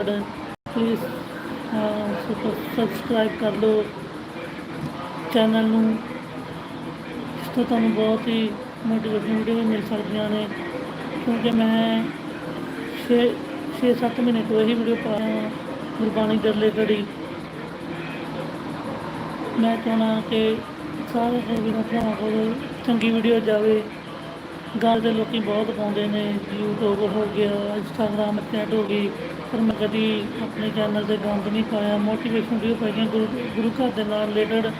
Please subscribe ਕਰ ਲਓ channel ਨੂੰ। ਇਸ ਤੋਂ ਤੁਹਾਨੂੰ ਬਹੁਤ ਹੀ ਮੋਟੀਵੇਸ਼ਨ ਵੀਡੀਓ ਵੀ ਮਿਲ ਸਕਦੀਆਂ ਨੇ। ਕਿਉਂਕਿ ਮੈਂ 6 6-7 ਮਹੀਨੇ ਤੋਂ ਇਹੀ ਵੀਡੀਓ ਪਾ ਰਿਹਾ ਹਾਂ, ਗੁਰਬਾਣੀ ਦੇ ਰਿਲੇਟਡ ਮੈਂ ਚਾਹੁੰਦਾ ਕਿ ਸਾਰੇ ਵੀਰਾਂ ਭਰਾਵਾਂ ਕੋਲ ਚੰਗੀ ਵੀਡੀਓ ਜਾਵੇ। ਗੱਲ ਦੇ ਲੋਕੀ ਬਹੁਤ ਪਾਉਂਦੇ ਨੇ, YouTube ਹੋ ਗਿਆ, Instagram ਚੈਟ ਹੋ ਗਈ, ਪਰ ਮੈਂ ਕਦੀ ਆਪਣੇ ਚੈਨਲ ਤੇ ਗੰਦ ਨਹੀਂ ਪਾਇਆ। ਮੋਟੀਵੇਸ਼ਨ ਵੀਡੀਓ ਪਾਈਆਂ ਗੁਰੂ ਗੁਰੂ ਘਰ ਦੇ ਨਾਲ ਰਿਲੇਟਡ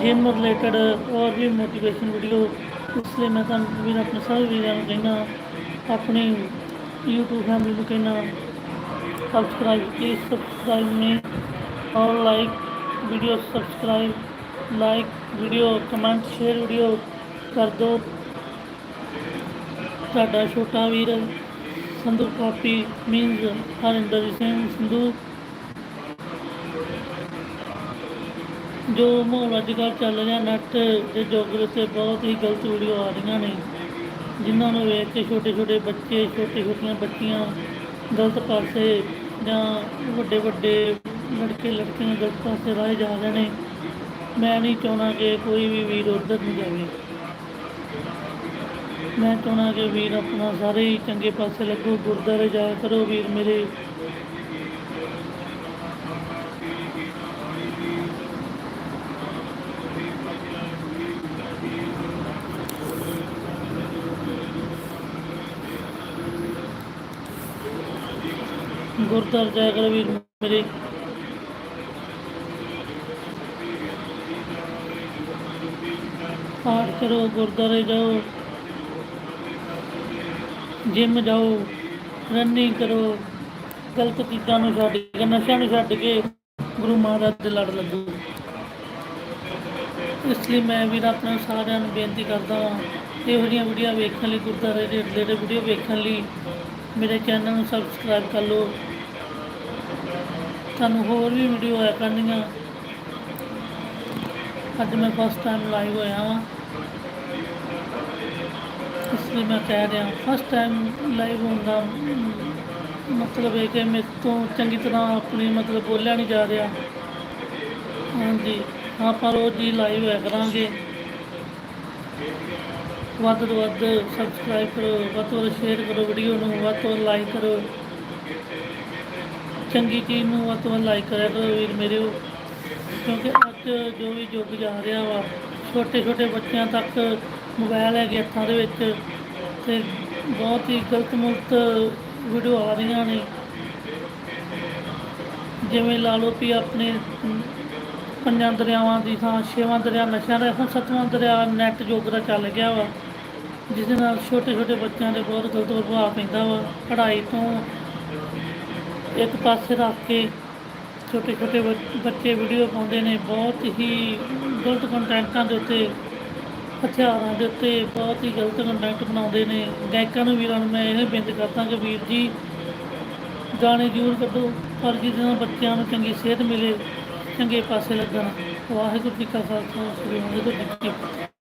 ਜਿਮ ਰਿਲੇਟਡ ਔਰ ਵੀ ਮੋਟੀਵੇਸ਼ਨ ਵੀਡੀਓ ਇਸ ਲਈ ਮੈਂ ਤੁਹਾਨੂੰ ਵੀਰ ਆਪਣੇ ਸਾਰੇ ਵੀਰਾਂ ਨੂੰ ਕਹਿੰਦਾ, ਆਪਣੀ YouTube ਫੈਮਿਲੀ ਨੂੰ ਕਹਿੰਦਾ ਸਬਸਕ੍ਰਾਈਬ ਪਲੀਜ਼ ਸਬਸਕ੍ਰਾਈਬ ਮੀ ਔਰ like video subscribe like video comment share video ਕਰ ਦਿਓ। ਤੁਹਾਡਾ ਛੋਟਾ ਵੀਰ ਸੰਧੂ ਕਾਪੀ ਮੀਨਸ ਹਰਿੰਦਰ ਸਿੰਘ ਸੰਧੂ ਜੋ ਮਾਹੌਲ ਅੱਜ ਕੱਲ੍ਹ ਚੱਲ ਰਿਹਾ ਨੈੱਟ ਦੇ ਯੁੱਗ ਦੇ ਉੱਤੇ ਬਹੁਤ ਹੀ ਗਲਤ ਵੀਡੀਓ ਆ ਰਹੀਆਂ ਨੇ, ਜਿਨ੍ਹਾਂ ਨੂੰ ਵੇਖ ਕੇ ਛੋਟੇ ਛੋਟੇ ਬੱਚੇ ਛੋਟੇ ਛੋਟੀਆਂ ਬੱਚੀਆਂ ਗਲਤ ਪਾਸੇ ਜਾਂ ਵੱਡੇ ਵੱਡੇ ਲੜਕੇ ਲੜਕੀਆਂ ਗਲਤ ਪਾਸੇ ਰਾਹ ਜਾ ਰਹੇ ਨੇ। ਮੈਂ ਨਹੀਂ ਚਾਹੁੰਦਾ ਕਿ ਕੋਈ ਵੀ ਵੀਰ ਉੱਧਰ ਨੂੰ ਜਾਵੇ। ਮੈਂ ਚਾਹੁੰਦਾ ਕਿ ਵੀਰ ਆਪਣਾ ਸਾਰੇ ਹੀ ਚੰਗੇ ਪਾਸੇ ਲੱਗੋ, ਗੁਰਦੁਆਰੇ ਜਾਇਆ ਕਰੋ, ਵੀਰ ਮੇਰੇ। ਗੁਰਦੁਆਰੇ ਜਾਇਆ ਕਰੋ ਵੀਰ ਮੇਰੇ। ਪਾਠ ਕਰੋ, ਗੁਰਦੁਆਰੇ ਜਾਓ। ਜਿਮ ਜਾਓ ਰਨਿੰਗ ਕਰੋ, ਗਲਤ ਚੀਜ਼ਾਂ ਨੂੰ ਛੱਡ ਕੇ, ਨਸ਼ਿਆਂ ਨੂੰ ਛੱਡ ਕੇ ਗੁਰੂ ਮਹਾਰਾਜ ਦੇ ਲੜ ਲੱਗੋ। ਇਸ ਲਈ ਮੈਂ ਵੀਰ ਆਪਣੇ ਸਾਰਿਆਂ ਨੂੰ ਬੇਨਤੀ ਕਰਦਾ ਹਾਂ, ਇਹੋ ਜਿਹੀਆਂ ਵੀਡੀਓ ਵੇਖਣ ਲਈ, ਗੁਰਦੁਆਰੇ ਦੇ ਰਿਲੇਟਡ ਵੀਡੀਓ ਵੇਖਣ ਲਈ ਮੇਰੇ ਚੈਨਲ ਨੂੰ ਸਬਸਕ੍ਰਾਈਬ ਕਰ ਲਓ। ਤੁਹਾਨੂੰ ਹੋਰ ਵੀ ਵੀਡੀਓ ਆਇਆ ਕਰਨੀਆਂ। ਅੱਜ ਮੈਂ ਫਸਟ ਟਾਈਮ ਲਾਈਵ ਹੋਇਆ ਹਾਂ ਇਸ ਲਈ ਮੈਂ ਕਹਿ ਰਿਹਾ ਫਸਟ ਟਾਈਮ ਲਾਈਵ ਹੋਣ ਦਾ ਮਤਲਬ ਹੈ ਕਿ ਮੇਰੇ ਤੋਂ ਚੰਗੀ ਤਰ੍ਹਾਂ ਆਪਣੀ ਮਤਲਬ ਬੋਲਿਆ ਨਹੀਂ ਜਾ ਰਿਹਾ। ਹਾਂਜੀ, ਆਪਾਂ ਰੋਜ਼ ਹੀ ਲਾਈਵ ਹੈ ਕਰਾਂਗੇ। ਵੱਧ ਤੋਂ ਵੱਧ ਸਬਸਕ੍ਰਾਈਬ ਕਰੋ, ਵੱਧ ਤੋਂ ਵੱਧ ਸ਼ੇਅਰ ਕਰੋ ਵੀਡੀਓ ਨੂੰ, ਵੱਧ ਤੋਂ ਵੱਧ ਲਾਈਕ ਕਰੋ। ਚੰਗੀ ਚੀਜ਼ ਨੂੰ ਵੱਧ ਤੋਂ ਵੱਧ ਲਾਈਕ ਕਰਿਆ ਕਰੋ ਵੀਰ ਮੇਰੇ ਕਿਉਂਕਿ ਅੱਜ ਜੋ ਵੀ ਯੁੱਗ ਜਾ ਰਿਹਾ ਵਾ ਛੋਟੇ ਛੋਟੇ ਬੱਚਿਆਂ ਤੱਕ ਮੋਬਾਈਲ ਹੈਗੇ ਹੱਥਾਂ ਦੇ ਵਿੱਚ ਤੇ ਬਹੁਤ ਹੀ ਗਲਤ ਮੁਲਤ ਵੀਡੀਓ ਆ ਰਹੀਆਂ ਨੇ। ਜਿਵੇਂ ਲਾ ਲਓ ਵੀ ਆਪਣੇ ਪੰਜਾਂ ਦਰਿਆਵਾਂ ਦੀ ਥਾਂ, ਛੇਵਾਂ ਦਰਿਆ ਨਸ਼ਿਆਂ ਦਾ, ਹੁਣ ਸੱਤਵਾਂ ਦਰਿਆ ਨੈਟ ਯੁੱਗ ਦਾ ਚੱਲ ਗਿਆ ਵਾ ਜਿਸ ਦੇ ਨਾਲ ਛੋਟੇ ਛੋਟੇ ਬੱਚਿਆਂ ਦੇ ਬਹੁਤ ਗਲਤ ਪ੍ਰਭਾਵ ਪੈਂਦਾ ਵਾ। ਪੜ੍ਹਾਈ ਤੋਂ ਇੱਕ ਪਾਸੇ ਰੱਖ ਕੇ ਛੋਟੇ ਛੋਟੇ ਬੱਚ- ਬੱਚੇ ਵੀਡੀਓ ਪਾਉਂਦੇ ਨੇ, ਬਹੁਤ ਹੀ ਗਲਤ ਕੰਟੈਂਟਾਂ ਦੇ ਉੱਤੇ ਹਥਿਆਰਾਂ ਦੇ ਉੱਤੇ ਬਹੁਤ ਹੀ ਗਲਤ ਕੰਟੈਂਟ ਬਣਾਉਂਦੇ ਨੇ। ਗਾਇਕਾਂ ਨੂੰ ਵੀਰਾਂ ਨੂੰ ਮੈਂ ਇਹ ਬੇਨਤੀ ਕਰਦਾ ਕਿ ਵੀਰ ਜੀ, ਗਾਣੇ ਜ਼ਰੂਰ ਕੱਢੋ, ਪਰ ਜਿਹਦੇ ਨਾਲ ਬੱਚਿਆਂ ਨੂੰ ਚੰਗੀ ਸਿਹਤ ਮਿਲੇ, ਚੰਗੇ ਪਾਸੇ ਲੱਗਣ। ਵਾਹਿਗੁਰੂ ਜੀ ਕਾ ਖਾਲਸਾ ਸ੍ਰੀ ਵਾਹਿਗੁਰੂ ਜੀ ਕੀ ਫਤਿਹ।